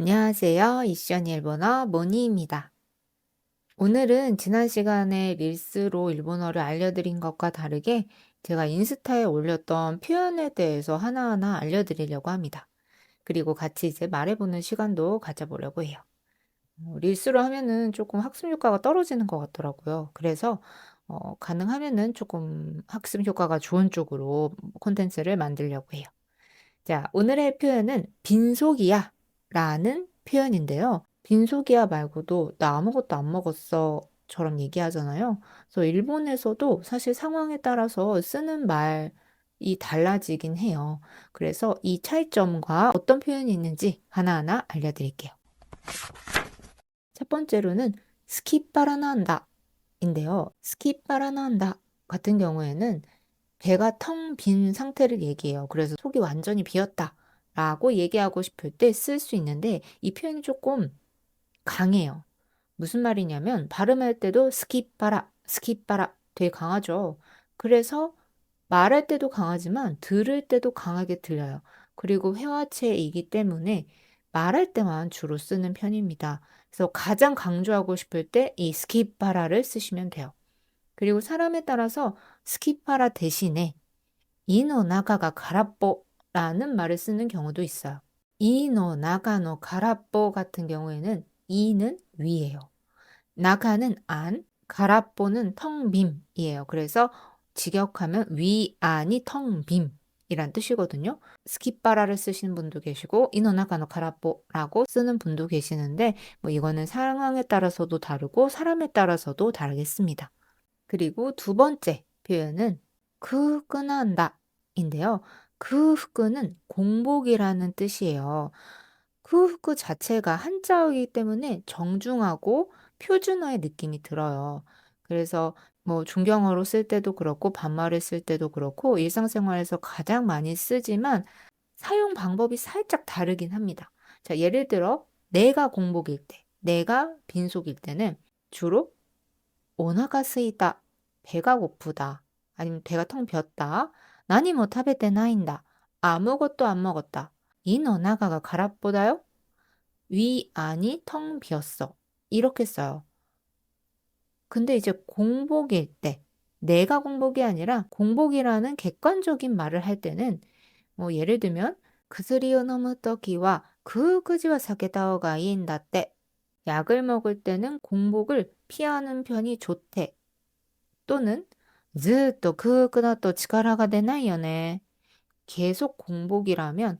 안녕하세요. 이시연 일본어 모니입니다. 오늘은 지난 시간에 릴스로 일본어를 알려드린 것과 다르게 제가 인스타에 올렸던 표현에 대해서 하나하나 알려드리려고 합니다. 그리고 같이 이제 말해보는 시간도 가져보려고 해요. 어, 릴스로 하면은 조금 학습 효과가 떨어지는 것 같더라고요. 그래서 어, 가능하면은 조금 학습 효과가 좋은 쪽으로 콘텐츠를 만들려고 해요. 자, 오늘의 표현은 빈속이야 라는 표현인데요. 빈속이야 말고도 나 아무것도 안 먹었어 처럼 얘기하잖아요. 그래서 일본에서도 사실 상황에 따라서 쓰는 말이 달라지긴 해요. 그래서 이 차이점과 어떤 표현이 있는지 하나하나 알려드릴게요. 첫 번째로는 스키빠라난다 인데요. 스키빠라난다 같은 경우에는 배가 텅 빈 상태를 얘기해요. 그래서 속이 완전히 비었다. 라고 얘기하고 싶을 때 쓸 수 있는데 이 표현이 조금 강해요. 무슨 말이냐면 발음할 때도 스키빠라, 스키빠라 되게 강하죠. 그래서 말할 때도 강하지만 들을 때도 강하게 들려요. 그리고 회화체이기 때문에 말할 때만 주로 쓰는 편입니다. 그래서 가장 강조하고 싶을 때 이 스키빠라를 쓰시면 돼요. 그리고 사람에 따라서 스키파라 대신에 이노 나가가 가라뽀 라는 말을 쓰는 경우도 있어요. 이노 나가노 가라뽀 같은 경우에는 이는 위예요. 나가는 안, 가라뽀는 텅빔이에요. 그래서 직역하면 위, 안이 텅빔 이란 뜻이거든요. 스키바라를 쓰시는 분도 계시고 이노나가노 가라뽀라고 쓰는 분도 계시는데 뭐 이거는 상황에 따라서도 다르고 사람에 따라서도 다르겠습니다. 그리고 두 번째 표현은 그 끈한다 인데요. 그 후크는 공복이라는 뜻이에요. 그 후크 자체가 한자어이기 때문에 정중하고 표준어의 느낌이 들어요. 그래서 뭐 존경어로 쓸 때도 그렇고 반말을 쓸 때도 그렇고 일상생활에서 가장 많이 쓰지만 사용 방법이 살짝 다르긴 합니다. 자, 예를 들어 내가 공복일 때, 내가 빈속일 때는 주로 오나가 쓰이다, 배가 고프다, 아니면 배가 텅 비었다, 何も食べてないんだ. 아무것도 안 먹었다. 이 너나가가 가랍보다요? 위 안이 텅 비었어. 이렇게 써요. 근데 이제 공복일 때, 내가 공복이 아니라 공복이라는 객관적인 말을 할 때는 뭐 예를 들면 그스리오 너무 떠기와 그 그지와 사케다오가 이인다 때 약을 먹을 때는 공복을 피하는 편이 좋대. 또는 ずっと空腹だと力が出ないよね. 계속 공복이라면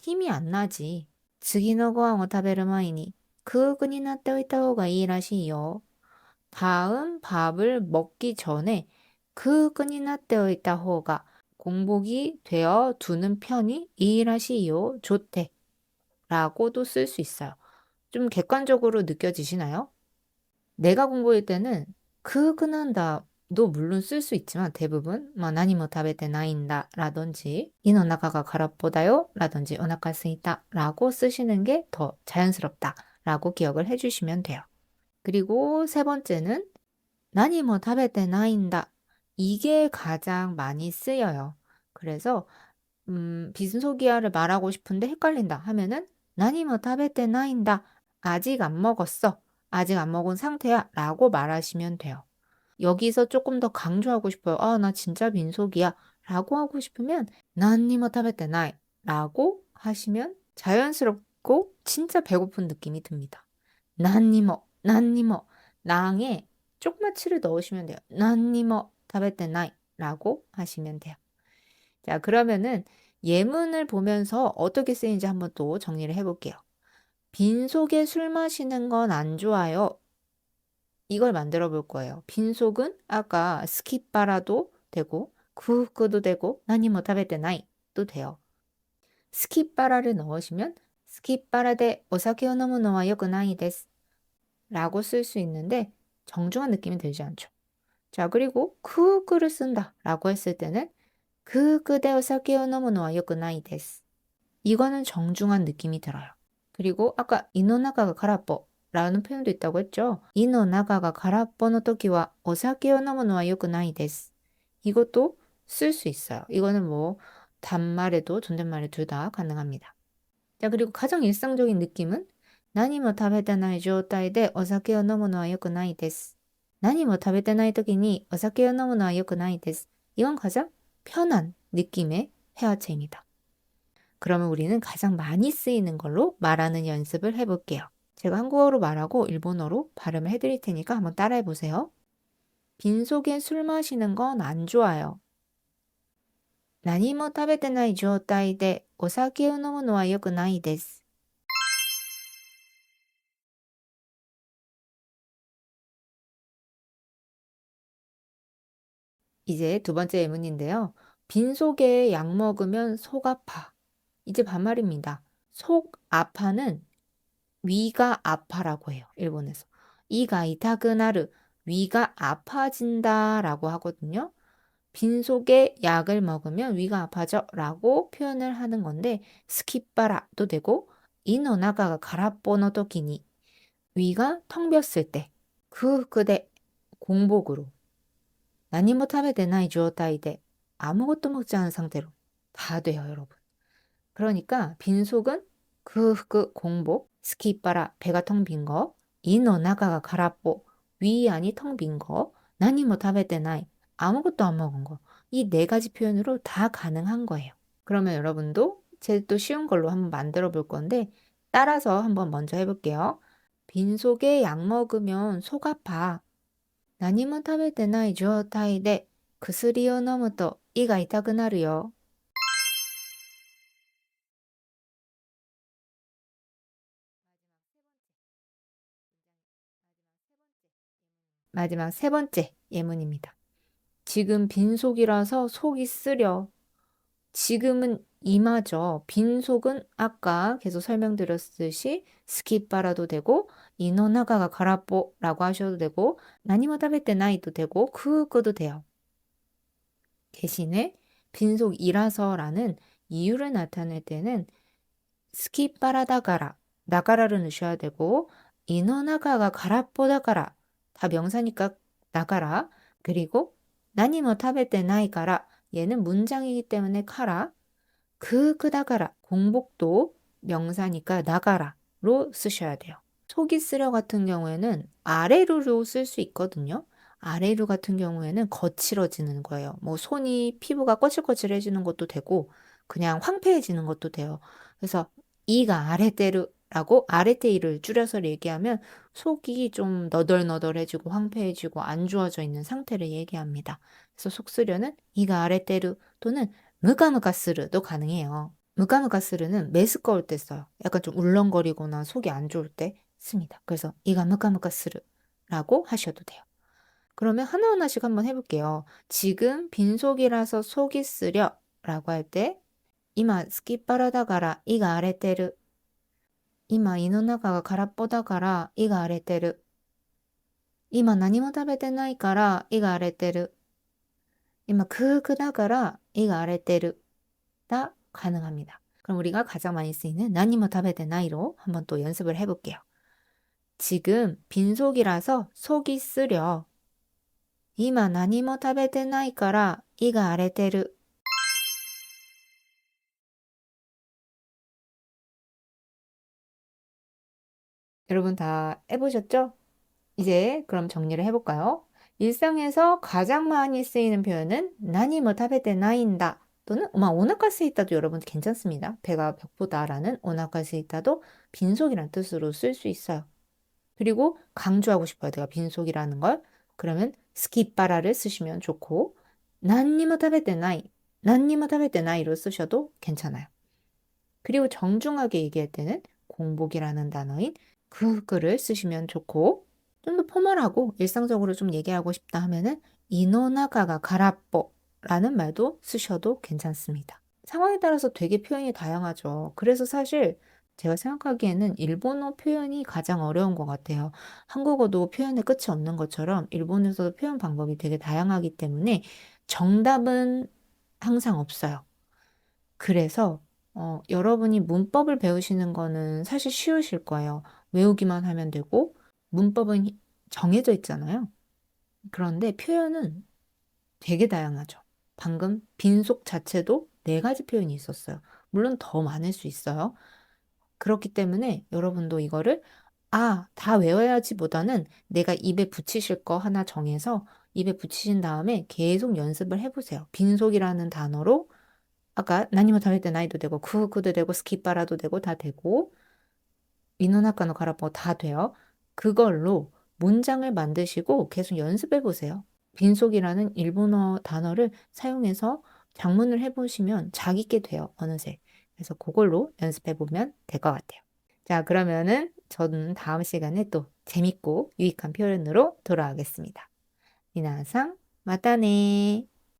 힘이 안 나지. 次のご飯を食べる前に空腹になっておいた方がいいらしいよ. 다음 밥을 먹기 전에 空腹になっておいた方が 공복이 되어 두는 편이 이라시요 좋대. 라고도 쓸 수 있어요. 좀 객관적으로 느껴지시나요? 내가 공부일 때는 그 그난다 도 물론 쓸 수 있지만 대부분 뭐 나니모 타베테 나인다 라든지 이노 나가가 가라보다요 라든지 오나카 스이다 라고 쓰시는 게 더 자연스럽다 라고 기억을 해주시면 돼요. 그리고 세 번째는 타베테 나인다 이게 가장 많이 쓰여요. 그래서 음, 빈소기야를 말하고 싶은데 헷갈린다 하면은 타베테 나인다 아직 안 먹었어 아직 안 먹은 상태야 라고 말하시면 돼요. 여기서 조금 더 강조하고 싶어요. 아, 나 진짜 민속이야. 라고 하고 싶으면, 난니모 타베테 나이. 라고 하시면 자연스럽고 진짜 배고픈 느낌이 듭니다. 난니모, 난니모. 낭에 조금만 치를 넣으시면 돼요. 난니모 타베테 나이. 라고 하시면 돼요. 자, 그러면은 예문을 보면서 어떻게 쓰이는지 한번 또 정리를 해볼게요. 빈속에 술 마시는 건 안 좋아요. 이걸 만들어 볼 거예요. 빈속은 아까 스키바라도 되고 구후크도 되고 타베테 나이도 돼요. 스키바라를 넣으시면 스키바라데 오사케 노무노와 요크 나이 데스 라고 쓸 수 있는데 정중한 느낌이 들지 않죠. 자 그리고 쿠크를 쓴다 라고 했을 때는 그그데 오사케 노무노와 요크 나이 데스 이거는 정중한 느낌이 들어요. 그리고 아까 이노나가가 가라뽀 라는 표현도 있다고 했죠. 이노 나가가 가라뽀노 토끼와 오사키오 노무노와 요구나이 데스. 이것도 쓸 수 있어요. 이거는 뭐 단말에도 존댓말에 둘 다 가능합니다. 자, 그리고 가장 일상적인 느낌은 나니모 타베테나이 조타이데 오사키오 노무노와 요구나이 데스. 나니모 타베테나이 토끼니 오사키오 노무노와 요구나이 데스. 이건 가장 편한 느낌의 회화체입니다. 그러면 우리는 가장 많이 쓰이는 걸로 말하는 연습을 해볼게요. 제가 한국어로 말하고 일본어로 발음을 해드릴 테니까 한번 따라해 보세요. 빈속에 술 마시는 건 안 좋아요. 何も食べてない状態でお酒を飲むのは良くないです. 이제 두 번째 예문인데요. 빈속에 약 먹으면 속 아파. 이제 반말입니다. 속 아파는 위가 아파라고 해요. 일본에서. 이가 이타그나르 위가 아파진다라고 하거든요. 빈속에 약을 먹으면 위가 아파져 라고 표현을 하는 건데 스키빠라도 되고 이노나가가 가라뽀노 토끼니 위가 텅 비었을 때 그 그대 공복으로 나니모 타베 데나이 주어타이데 아무것도 먹지 않은 상태로 다 돼요 여러분 그러니까 빈속은 그, 그 공복 스키빠라 배가 텅 빈 거, 이너 나가가 가라뽀 위안이 텅 빈 거, 나니 뭐 타베테 나이 아무것도 안 먹은 거. 이 네 가지 표현으로 다 가능한 거예요. 그러면 여러분도 제또 쉬운 걸로 한번 만들어 볼 건데 따라서 한번 먼저 해볼게요. 빈속에 약 먹으면 속 아파. 나니 뭐 타베테나이 주어타이데 그슬이요 너무또 이가 이타그나르요. 마지막 세 번째 예문입니다. 지금 빈속이라서 속이 쓰려. 지금은 이마죠. 빈속은 아까 계속 설명드렸듯이 스키바라도 되고 이노나가가 가라뽀라고 하셔도 되고 나니모 타베테 나이도 되고 그거도 돼요. 대신에 빈속이라서라는 이유를 나타낼 때는 스키바라다가라 나가라를 넣으셔야 되고 이노나가가 가라뽀다가라 다 명사니까 나가라. 그리고 나니모 뭐 타베테 나이가라. 얘는 문장이기 때문에 카라. 그 그다가라. 공복도 명사니까 나가라로 쓰셔야 돼요. 속이 쓰려 같은 경우에는 아래로로 쓸 수 있거든요. 아래로 같은 경우에는 거칠어지는 거예요. 뭐 손이 피부가 꺼칠꺼칠해지는 것도 되고 그냥 황폐해지는 것도 돼요. 그래서 이가 아래대로 라고 아래테이를 줄여서 얘기하면 속이 좀 너덜너덜해지고 황폐해지고 안 좋아져 있는 상태를 얘기합니다. 그래서 속쓰려는 이가 아래테르 또는 무가무가스르도 가능해요. 무가무가스르는 메스꺼울 때 써요. 약간 좀 울렁거리거나 속이 안 좋을 때 씁니다. 그래서 이가 무가무가스르라고 하셔도 돼요. 그러면 하나하나씩 한번 해볼게요. 지금 빈속이라서 속이 쓰려 라고 할 때 이마 스키빠라다가라 이가 아래테르 今胃の中が空っぽだから胃が荒れてる。今何も食べてないから胃が荒れてる。今空腹だから胃が荒れてる。다 가능합니다. 그럼 우리가 가장 많이 쓰이는何も 食べてない로 한번 또 연습을 해볼게요. 지금 빈속이라서 속이 쓰려. 今何も食べてないから胃が荒れてる。 여러분 다 해보셨죠? 이제 그럼 정리를 해볼까요? 일상에서 가장 많이 쓰이는 표현은 나니 뭐 타베테 나인다 또는 마 오나카스이타도 여러분 괜찮습니다. 배가 벽보다라는 오나카스이타도 빈속이란 뜻으로 쓸 수 있어요. 그리고 강조하고 싶어요. 내가 빈속이라는 걸. 그러면 스키빠라를 쓰시면 좋고 난니 뭐 타베테 나이 난니 뭐 타베테 나이로 쓰셔도 괜찮아요. 그리고 정중하게 얘기할 때는 공복이라는 단어인 그 글을 쓰시면 좋고 좀 더 포멀하고 일상적으로 좀 얘기하고 싶다 하면은 이노나가가 가라뽀라는 말도 쓰셔도 괜찮습니다. 상황에 따라서 되게 표현이 다양하죠. 그래서 사실 제가 생각하기에는 일본어 표현이 가장 어려운 것 같아요. 한국어도 표현의 끝이 없는 것처럼 일본에서도 표현 방법이 되게 다양하기 때문에 정답은 항상 없어요. 그래서 어, 여러분이 문법을 배우시는 거는 사실 쉬우실 거예요. 외우기만 하면 되고 문법은 정해져 있잖아요. 그런데 표현은 되게 다양하죠. 방금 빈속 자체도 네 가지 표현이 있었어요. 물론 더 많을 수 있어요. 그렇기 때문에 여러분도 이거를 아, 다 외워야지 보다는 내가 입에 붙이실 거 하나 정해서 입에 붙이신 다음에 계속 연습을 해보세요. 빈속이라는 단어로 아까 나니모타할 때 나이도 되고, 그 후드 되고, 스키빠라도 되고, 다 되고, 민노나카노 가라포 다 돼요. 그걸로 문장을 만드시고 계속 연습해 보세요. 빈속이라는 일본어 단어를 사용해서 장문을 해보시면 자기게 돼요. 어느새. 그래서 그걸로 연습해 보면 될 것 같아요. 자, 그러면은 저는 다음 시간에 또 재밌고 유익한 표현으로 돌아오겠습니다. 미나상, 마타네.